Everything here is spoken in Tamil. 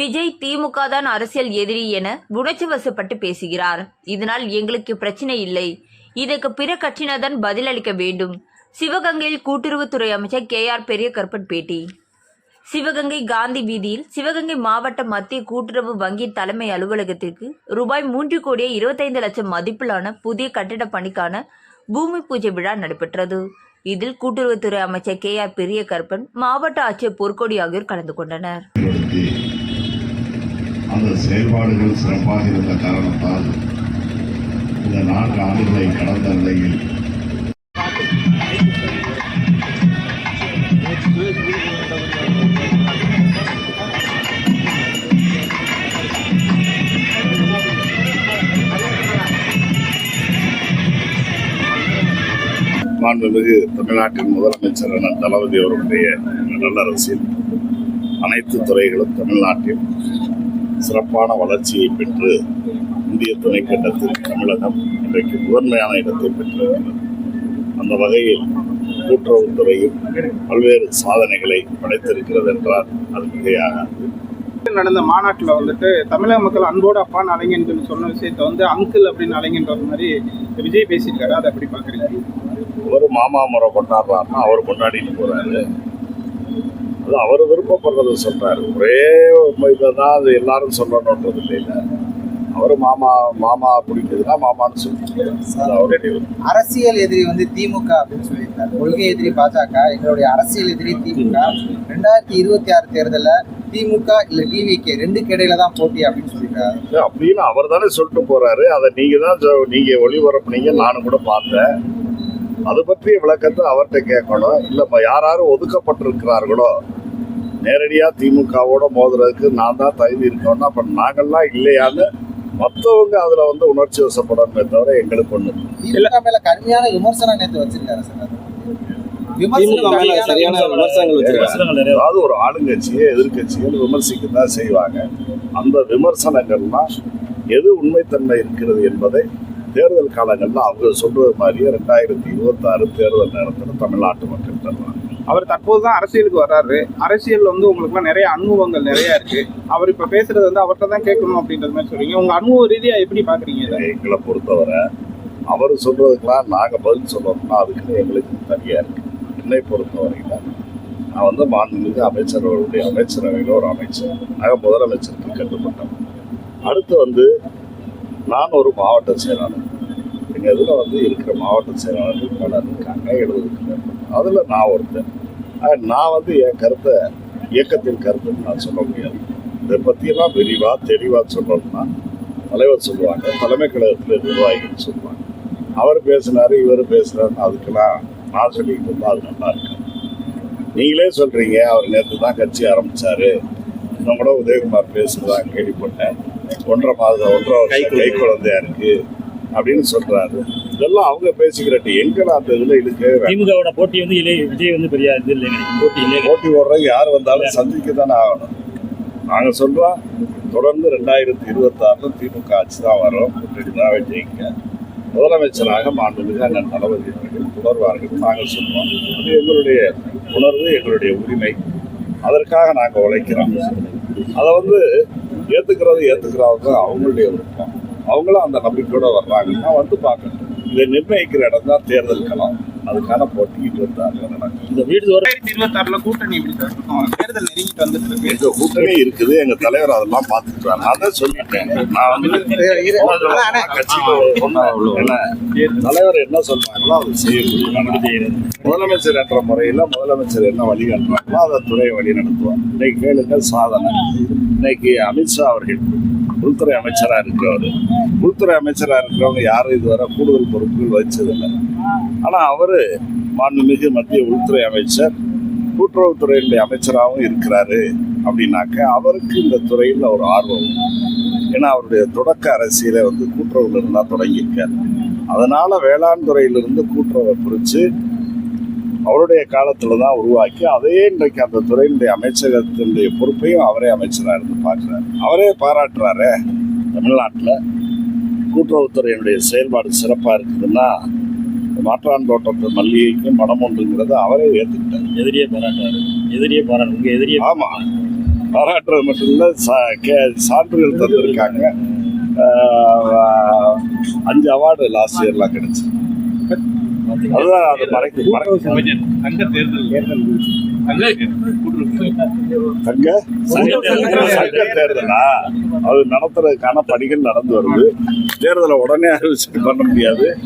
விஜய் திமுக தான் அரசியல் எதிரி என உணர்ச்சி வசப்பட்டு பேசுகிறார். இதனால் எங்களுக்கு பிரச்சனை இல்லை. இதற்கு பிற கட்சியினர் தான் பதிலளிக்க வேண்டும். சிவகங்கையில் கூட்டுறவுத்துறை அமைச்சர் கே. ஆர். பெரியகருப்பன் பேட்டி. சிவகங்கை காந்தி வீதியில் சிவகங்கை மாவட்ட மத்திய கூட்டுறவு வங்கி தலைமை அலுவலகத்திற்கு ரூபாய் மூன்று கோடியே இருபத்தைந்து லட்சம் மதிப்பிலான புதிய கட்டிட பணிக்கான பூமி பூஜை விழா நடைபெற்றது. இதில் கூட்டுறவுத்துறை அமைச்சர் கே. ஆர். பெரியகருப்பன் மாவட்ட ஆட்சியர் பொற்கொடி ஆகியோர் கலந்து கொண்டனர். அந்த செயல்பாடுகள் சிறப்பாக இருந்த காரணத்தால் இந்த நான்கு ஆண்டுகளை கடந்த நிலையில் மாண்புமிகு தமிழ்நாட்டின் முதலமைச்சர் அண்ணன் தளபதி அவர்களுடைய நல்ல அரசியல் அனைத்து துறைகளும் தமிழ்நாட்டில் சிறப்பான வளர்ச்சியை பெற்று இந்திய துணைக்கண்டத்தில் தமிழகம் இன்றைக்கு முதன்மையான இடத்தை பெற்றிருக்கிறது. அந்த வகையில் கூட்டுறவுத்துறையும் பல்வேறு சாதனைகளை படைத்திருக்கிறது என்றால் அது மிகையாகாது நடந்த மாநாட்டில் வந்துட்டு தமிழக மக்கள் அன்போடு அப்பான்னு அலைங்கன்னு சொல்லி சொன்ன விஷயத்த வந்து அங்கிள் அப்படின்னு அலைங்கன்ற மாதிரி விஜய் பேசியிருக்காரு. அதை எப்படி பார்க்குறீங்க? ஒரு மாமா முறை கொண்டாடுறாருன்னா அவர் கொண்டாடிட்டு போறாரு. அது அவர் விருப்பப்படுறத சொல்றாரு. ஒரே இதை தான் அது எல்லாரும் சொல்லணுன்றது இல்லை. அவர் மாமா மாமா பிடிக்குதுன்னா மாமான்னு சொல்லிட்டு. அரசியல் எதிரி வந்து திமுக அப்படின்னு சொல்லியிருக்காரு. கொள்கை எதிரி பாஜக எங்களுடைய அரசியல் எதிரி திமுக. ரெண்டாயிரத்தி இருபத்தி ஆறு தேர்தலில் திமுக இல்ல டிவிகே ரெண்டுக்கு இடையில தான் போட்டி அப்படின்னு சொல்லியிருக்காரு. அப்படின்னு அவர் தானே சொல்லிட்டு போறாரு. அதை நீங்க தான் நீங்க ஒளிபரப்புனீங்க நானும் கூட பார்த்தேன். அது பற்றிய விளக்கத்தை அவர்கிட்ட கேட்கணும். இல்ல யார் யாரும் ஒதுக்கப்பட்டிருக்கிறார்களோ நேரடியா திமுகவோட மோதுறதுக்கு நான் தான் தகுதி இருக்கணும்னா அப்ப நாங்கள்லாம் இல்லையான்னு மற்றவங்க அதுல வந்து உணர்ச்சி வசப்படணுமே தவிர எங்களுக்கு ஒண்ணு திமுக மேல கடுமையான விமர்சனம் நேற்று வச்சிருக்காரு சார். அதாவது ஒரு ஆளுங்கட்சியை எதிர்க்கட்சிகள் விமர்சிக்க தான் செய்வாங்க. அந்த விமர்சனங்கள்லாம் எது உண்மைத்தன்மை இருக்கிறது என்பதை தேர்தல் காலங்களில் அவங்க சொல்றது மாதிரியே ரெண்டாயிரத்தி இருபத்தாறு தேர்தல் நேரத்தில் தமிழ்நாட்டு மக்கள் தருவாங்க. அவர் தற்போது தான் அரசியலுக்கு வர்றாரு. அரசியல் வந்து உங்களுக்குலாம் நிறைய அனுபவங்கள் நிறைய இருக்கு. அவர் இப்ப பேசுறது வந்து அவர்கிட்ட தான் கேட்கணும் அப்படின்றது மாதிரி சொல்றீங்க. உங்க அனுபவ ரீதியா எப்படி பாக்குறீங்க எங்களை பொறுத்தவரை அவர் சொல்றதுக்கெல்லாம் நாங்கள் பதில் சொல்லணும்னா அதுக்குன்னு எங்களுக்கு தனியாக இருக்கு. என்னை பொறுத்தவரையில் நான் வந்து மாண்புமிகு அமைச்சர்களுடைய அமைச்சரவையில் ஒரு அமைச்சர் நாங்க முதலமைச்சருக்கு கட்டுப்பட்டோம் அடுத்து வந்து நான் ஒரு மாவட்ட செயலாளர். இதில் வந்து இருக்கிற மாவட்ட செயலாளர்கள் பலர் இருக்காங்க எழுபதுக்கு அதில் நான் ஒருத்தன். நான் வந்து என் கருத்தை இயக்கத்தின் கருத்துன்னு நான் சொல்ல முடியாது. இதை பற்றியெல்லாம் விரிவாக தெளிவாக சொல்லணும்னா தலைவர் சொல்லுவாங்க தலைமை கழகத்தில் நிர்வாகிகள் சொல்லுவாங்க. அவர் பேசினாரு இவர் பேசுனாருன்னு அதுக்கெல்லாம் நான் சொல்லிக்கிட்டு இருந்தா அது நல்லா இருக்கு? நீங்களே சொல்றீங்க அவர் நேற்று தான் கட்சி ஆரம்பிச்சாரு. இன்னும் கூட உதயகுமார் பேசுறதா கேள்விப்பட்டேன். ஒன்றரை மாதம் ஒன்றரை கை குழந்தையா இருக்கு. அப்படின்னு சொல்றாரு. இதெல்லாம் அவங்க பேசிக்கிறட்டு எங்களை அந்த இதுல வேண்டாம். திமுகவோட போட்டி வந்து இளைய விஜய் வந்து பெரிய இது இல்லைங்க. போட்டி இல்லைங்க. போட்டி போடுறவங்க யார் வந்தாலும் சந்திக்க தானே ஆகணும். நாங்கள் சொல்கிறோம் தொடர்ந்து ரெண்டாயிரத்தி இருபத்தாறுல திமுக ஆட்சி தான் வரும். கூட்டணி தான் ஜெயிக்க முதலமைச்சராக மாண்புமிகு அண்ணன் தளபதி அவர்கள் தொடர்வார்கள். நாங்கள் சொல்றோம். அது எங்களுடைய உணர்வு எங்களுடைய உரிமை. அதற்காக நாங்கள் உழைக்கிறோம். அதை வந்து ஏற்றுக்கிறது ஏற்றுக்கிறாங்க அவங்களுடைய விருப்பம். அவங்களும் அந்த நம்பிக்கையோட வர்றாங்கன்னா வந்து பார்க்கணும். இதை நிர்ணயிக்கிற இடம் தான் தேர்தல் களம் அதுக்கான போட்டி இருபத்தாறுல நடக்கும் இந்த வீடு ரெண்டாயிரத்தி இருபத்தி ஆறுல கூட்டணி? தேர்தல் நெருங்கிட்டு வந்துட்டு இருக்கு. எங்க கூட்டணி இருக்குது. எங்க தலைவர் அதெல்லாம் பார்த்துட்டு நான் தான் சொல்லிட்டேன். நான் வந்து தலைவர் என்ன சொல்றாங்களோ அதை செய்யணும். முதலமைச்சர் என்ற முறையில முதலமைச்சர் என்ன வழி காட்டுறாங்களோ அதை துறையை வழி நடத்துவார் இன்னைக்கு கேளுங்க சாதனை. இன்னைக்கு அமித்ஷா அவர்கள் உள்துறை அமைச்சராக இருக்கிறவர். உள்துறை அமைச்சராக இருக்கிறவங்க யாரும் இதுவரை கூடுதல் பொறுப்புகள் வச்சதில்லை ஆனால் அவர் மாண்புமிகு மத்திய உள்துறை அமைச்சர் கூட்டுறவுத்துறையினுடைய அமைச்சராகவும் இருக்கிறாரு அப்படின்னாக்க அவருக்கு இந்த துறையில் ஒரு ஆர்வம். உண்டு. ஏன்னா அவருடைய தொடக்க அரசியலை வந்து கூட்டுறவுல இருந்தால் தொடங்கியிருக்காரு. அதனால் வேளாண் துறையிலிருந்து கூட்டுறவை பிரித்து அவருடைய காலத்துல தான் உருவாக்கி அதே இன்றைக்கு அந்த துறையினுடைய அமைச்சகத்தினுடைய பொறுப்பையும் அவரே அமைச்சராக இருந்து பார்க்குறாரு. அவரே பாராட்டுறாரு தமிழ்நாட்டில். கூட்டுறவுத்துறையினுடைய செயல்பாடு சிறப்பாக இருக்குதுன்னா மாற்றான் தோட்டத்து மல்லிகைக்கும் மனம் உண்டுங்கிறத அவரே ஏற்றுக்கிட்டார் எதிரியே பாராட்டுறாரு. எதிரியே பாராட்டு உங்க எதிரியே ஆமா. பாராட்டுறது மட்டும் இல்ல சா- கே- சான்றிதழ் தந்திருக்காங்க. அஞ்சு அவார்டு லாஸ்ட் இயர்லாம் கிடைச்சு. அதுதான் அது மறைக்க மறைக்க. தங்க? சங்க தேர்தலா. அது நடத்துறதுக்கான பணிகள் நடந்து வருது. தேர்தலை உடனே அறிவிச்சுட்டு பண்ண முடியாது.